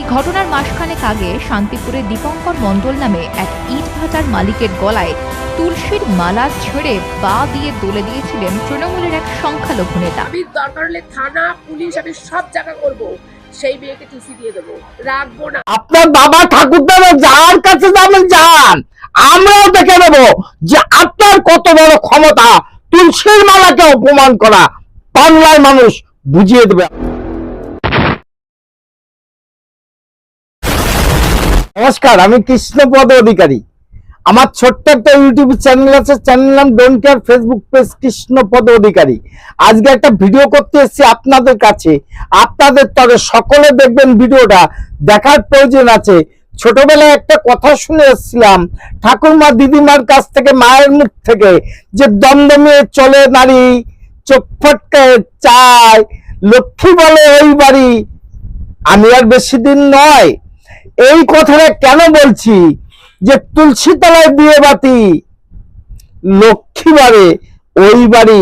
এই ঘটনার মাসখানেক আগে শান্তিপুরে দীপঙ্কর মণ্ডল নামে এক ইট ভাটার মালিকের গলায় তুলসীর মালা ছেড়ে বা দিয়ে দলে দিয়েছিলেন তৃণমূলের এক সংখ্যালঘু নেতা। দরকার হলে থানা পুলিশ আমি সব জায়গা করব। সেই মেয়েকে টিসি দিয়ে দেবো। রাখব না। আপনার বাবা ঠাকুরদারা যার কাছে যাবেন যান। আমরাও দেখে নেব যে আপনার কত বড় ক্ষমতা। তুলসীর মালাকে অপমান করা বাংলার মানুষ বুঝিয়ে দেবে। নমস্কার, আমি কৃষ্ণপদ অধিকারী। আমার ছোট্ট একটা ইউটিউব চ্যানেল আছে চ্যানেল নাম don't care Facebook page Krishnapada Adhikari. আজকে একটা ভিডিও করতে এসেছি আপনাদের কাছে। আপনাদের তবে সকলে দেখবেন ভিডিওটা, দেখার প্রয়োজন আছে। ছোটবেলায় একটা কথা শুনে এসেছিলাম, ঠাকুরমা দিদিমার কাছ থেকে, মায়ের মুখ থেকে, যে দমদমে চলে নারী, চোখ ফটকে চায়, লক্ষ্মী বলে ওই বাড়ি। আমি আর বেশি দিন নয় এই কথাটা কেন বলছি? যে তুলসী তলায় বিয়ে বাতি লক্ষ্মী ওই বাড়ি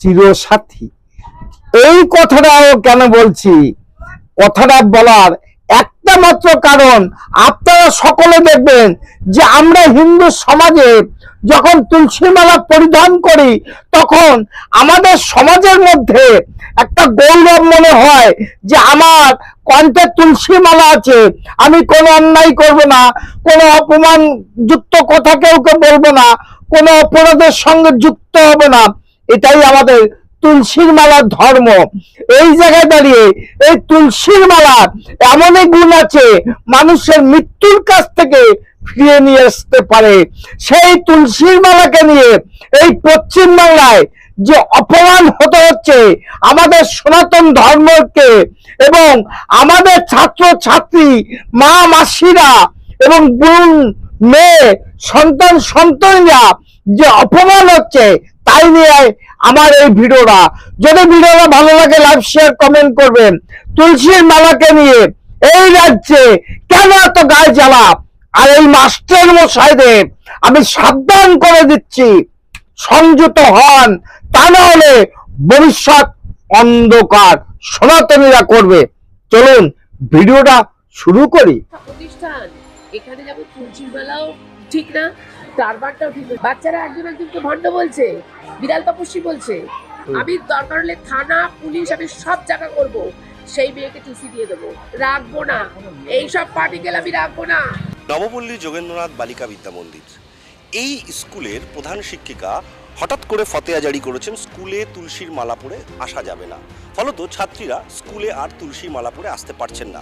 চিরসাথী। এই কথাটাও কেন বলছি? কথাটা বলার একটা মাত্র কারণ, আপনারা সকলে দেখবেন যে আমরা হিন্দু সমাজে যখন তুলসী মালা পরিধান করি, তখন আমাদের সমাজের মধ্যে একটা গৌরব মনে হয় যে আমার কণ্ঠে তুলসী মালা আছে, আমি কোনো অন্যায় করব না, কোনো অপমান যুক্ত কথা কেউ বলব না, কোনো অপরাধের সঙ্গে যুক্ত হব না। এটাই আমাদের তুলসীর মালার ধর্ম। এই জায়গায় দাঁড়িয়ে এই তুলসীর মালা এমনই গুণ আছে, মানুষের মৃত্যুর কাছ থেকে ফিরিয়ে নিয়ে আসতে পারে। সেই তুলসীর মালাকে নিয়ে এই পশ্চিম বাংলায় যে অপমান হতে হচ্ছে, আমাদের সনাতন ধর্মকে এবং আমাদের ছাত্র ছাত্রী মা, মাসিরা এবং বোন, মেয়ে, সন্তান সন্তানরা যে অপমান হচ্ছে তাই নিয়ে আমার এই ভিডিওটা। যদি ভিডিওটা ভালো লাগে লাইক শেয়ার কমেন্ট করবেন। তুলসীর মালাকে নিয়ে এই রাজ্যে কেন এত গায়ে জ্বালা? আর এই মাস্টার মশাইদের আমি সাবধান করে দিচ্ছি, সংযত হন। তা না হলে ভবিষ্যৎ অন্ধকার সনাতনীরা করবে। চলুন, ভিডিওটা শুরু করি। প্রতিষ্ঠান, এখানে যাব তুলসীর ঠিক না? টারবারটাও ঠিক বাচ্চারা একজন একজনকে ভণ্ড বলছে বিড়াল তপস্বী বলছে। আমি দরকার হলে থানা পুলিশ আমি সব জায়গা করব সেই মেয়েকে টিসি দিয়ে দেবো। রাখব না। এইসব পার্টিকেল আমি রাখব না। নবপল্লী যোগেন্দ্রনাথ বালিকা বিদ্যা মন্দির। এই স্কুলের প্রধান শিক্ষিকা হঠাৎ করে ফতেয়া জারি করেছেন স্কুলে তুলসীর মালা পরে আসা যাবে না। ফলত ছাত্রীরা স্কুলে আর তুলসীর মালা পরে আসতে পারছেন না।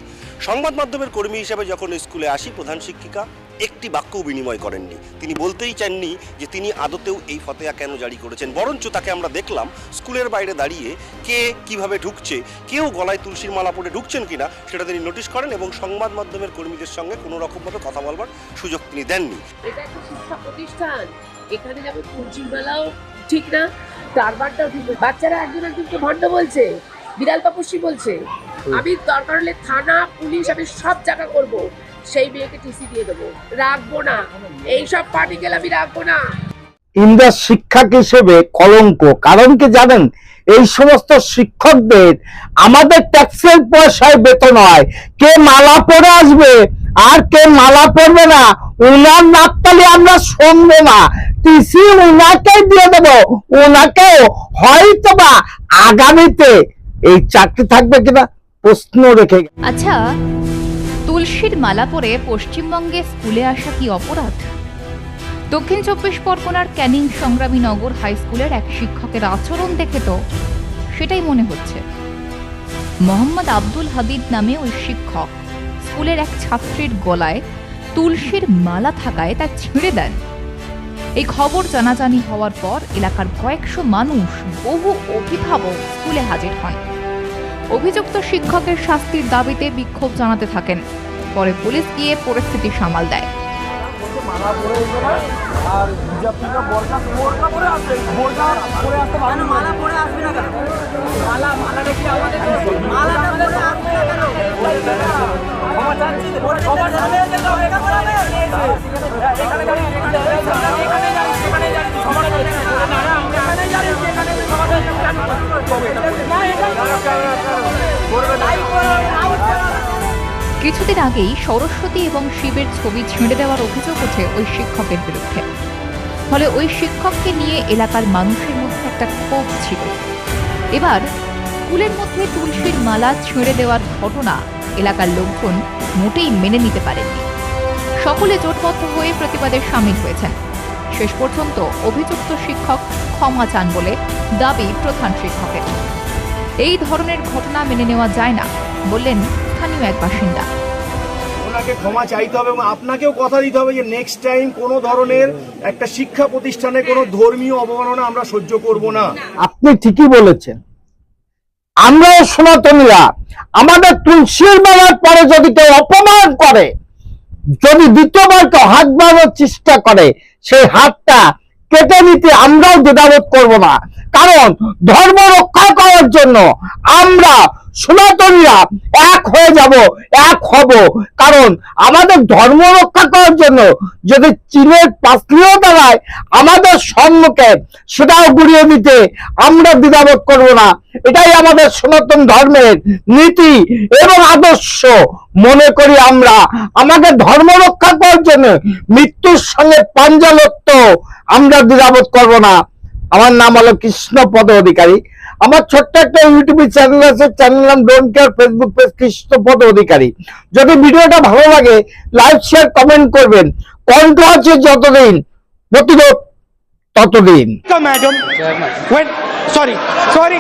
সংবাদ মাধ্যমের কর্মী হিসেবে যখন স্কুলে আসি প্রধান শিক্ষিকা একটি বাক্যও বিনিময় করেননি। তিনি বলতেই চাননি যে তিনি আদতেও এই ফতেয়া কেন জারি করেছেন। বরঞ্চ তাকে আমরা দেখলাম স্কুলের বাইরে দাঁড়িয়ে কে কীভাবে ঢুকছে কেউ গলায় তুলসীর মালা পরে ঢুকছেন কিনা সেটা তিনি নোটিশ করেন এবং সংবাদ মাধ্যমের কর্মীদের সঙ্গে কোনো রকমভাবে কথা বলবার সুযোগ তিনি দেননি। এটা একটা শিক্ষা প্রতিষ্ঠান। এখানে যাব তুলসীর বেলাও ঠিক না টারবারটাও ঠিক বাচ্চারা একজন একজনকে ভণ্ড বলছে বিড়াল বলছে। আমি দরকার হলে থানা পুলিশ আমি সব জায়গা করব। সেই মেয়েকে টিসি দিয়ে দেবো। রাখব না। এইসব পার্টিকেল আমি রাখব না। ইন্দ্র শিক্ষক হিসেবে কলঙ্ক। কারণ কি জানেন? এই সমস্ত শিক্ষকদের আমাদের ট্যাক্সের পয়সায় বেতন হয়। কে মালা পরে আসবে আর কে মালা পরবে না উনার নাকতালি আমরা শুনব না। টিসি উনাকেই দিয়ে দেবো। ওনাকেও হয়তো বা আগামীতে এই চাকরি থাকবে কিনা প্রশ্ন রেখে আচ্ছা তুলসীর মালা পরে পশ্চিমবঙ্গে স্কুলে আসা কি অপরাধ? দক্ষিণ চব্বিশ পরগনার ক্যানিং সংগ্রামী নগর হাই স্কুলের এক শিক্ষকের আচরণ দেখে তো সেটাই মনে হচ্ছে। মোহাম্মদ আব্দুল হাবিব নামে ওই শিক্ষক স্কুলের এক ছাত্রীর গলায় তুলসীর মালা থাকায় তা ছিঁড়ে দেন। এই খবর জানাজানি হওয়ার পর এলাকার কয়েকশো মানুষ বহু অভিভাবক স্কুলে হাজির হন। অভিযুক্ত শিক্ষকের শাস্তির দাবিতে বিক্ষোভ জানাতে থাকেন পরে পুলিশ গিয়ে পরিস্থিতি সামাল দেয়। মালা কিছুদিন আগেই সরস্বতী এবং শিবের ছবি ছেড়ে দেওয়ার অভিযোগ ওঠে ওই শিক্ষকের বিরুদ্ধে। ফলে ওই শিক্ষককে নিয়ে এলাকার মানুষের মধ্যে একটা ক্ষোভ ছিল। এবার স্কুলের মধ্যে তুলসীর মালা ছেড়ে দেওয়ার ঘটনা এলাকার লোকজন মোটেই মেনে নিতে পারেননি। সকলে জোটবদ্ধ হয়ে প্রতিবাদে সামিল হয়েছেন। শেষ পর্যন্ত অভিযুক্ত শিক্ষক ক্ষমা চান বলে দাবি প্রধান শিক্ষকের। এই ধরনের ঘটনা মেনে নেওয়া যায় না, বললেন স্থানীয় এক বাসিন্দা। ওনাকে ক্ষমা চাইতে হবে এবং আপনাকেও কথা দিতে হবে যে নেক্সট টাইম কোনো ধরনের একটা শিক্ষা প্রতিষ্ঠানে কোনো ধর্মীয় অবমাননা আমরা সহ্য করব না। আপনি ঠিকই বলেছেন। আমরাও সনাতনীরা আমাদের তুলসীর মালার পরে যদি কেউ অপমান করে যদি দ্বিতীয়বার কেউ হাত বাড়ানোর চেষ্টা করে সেই হাতটা কেটে নিতে আমরাও দ্বিধাবোধ করব না। কারণ ধর্ম রক্ষা করার জন্য আমরা সনাতনীরা এক হয়ে যাব, এক হব। কারণ আমাদের ধর্ম রক্ষা করার জন্য যদি চীনের পাঁচলিও দাঁড়ায়, আমাদের সম্মুখে সেটাও গুড়িয়ে দিতে আমরা দ্বিধাবোধ করব না। এটাই আমাদের সনাতন ধর্মের নীতি এবং আদর্শ মনে করি আমরা। আমাকে ধর্ম রক্ষা করার জন্য মৃত্যুর সঙ্গে পাঞ্জালত্ব আমরা দ্বিধাবোধ করব না। আমার নাম হলো কৃষ্ণপদ অধিকারী। আমার ছোট্ট একটা ইউটিউব চ্যানেল আছে চ্যানেল নাম don't care Facebook page Krishnapada Adhikari যদি ভিডিওটা ভালো লাগে লাইক শেয়ার কমেন্ট করবেন কণ্ঠ আছে যতদিন প্রতিরোধ ততদিন. Sorry sorry.